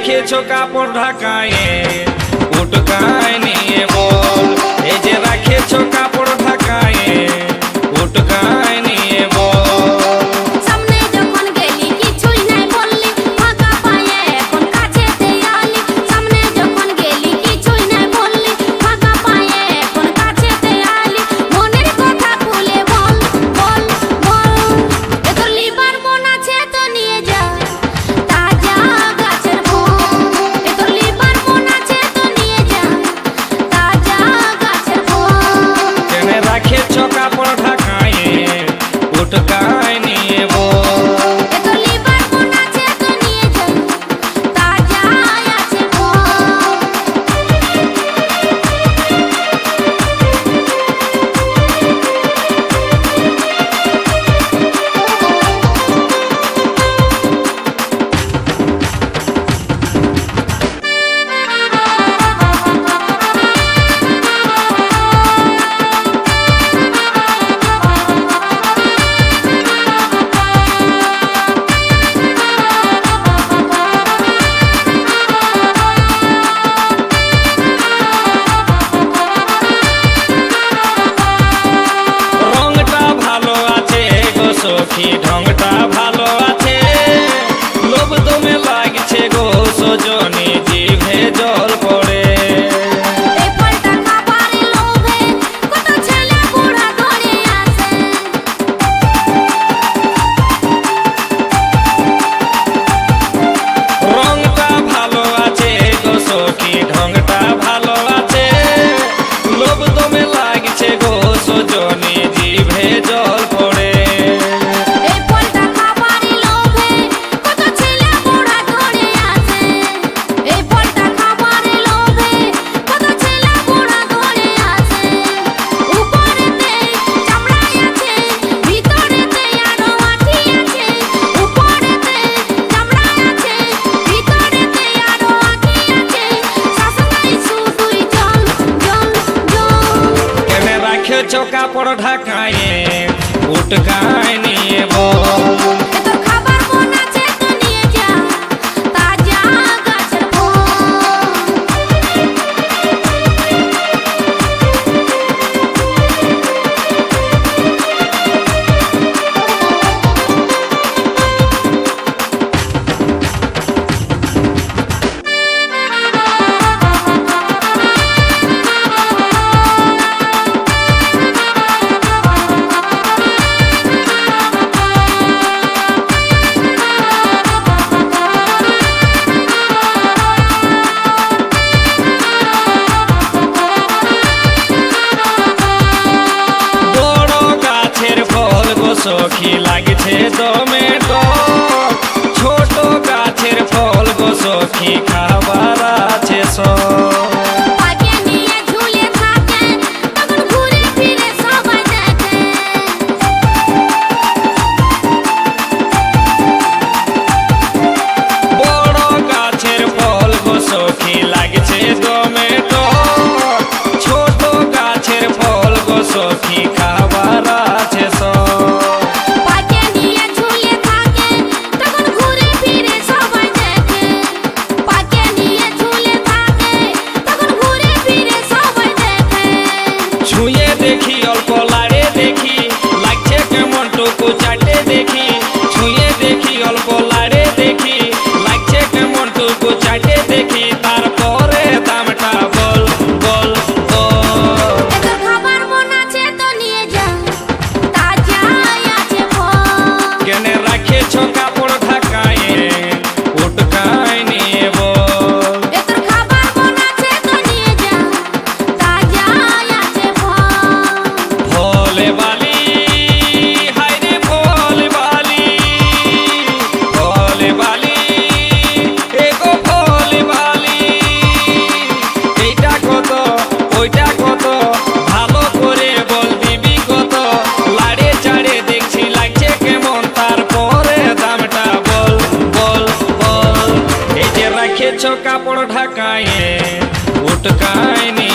রাখেছো কাপড় ঢাকায় উটকায় নিয়ে বল। এই যে রাখেছো কাপড় ঢাকায় উটকায় टोटका কাপড় ঢাকায় উটকা কাপড় ঢাকায় উটকায়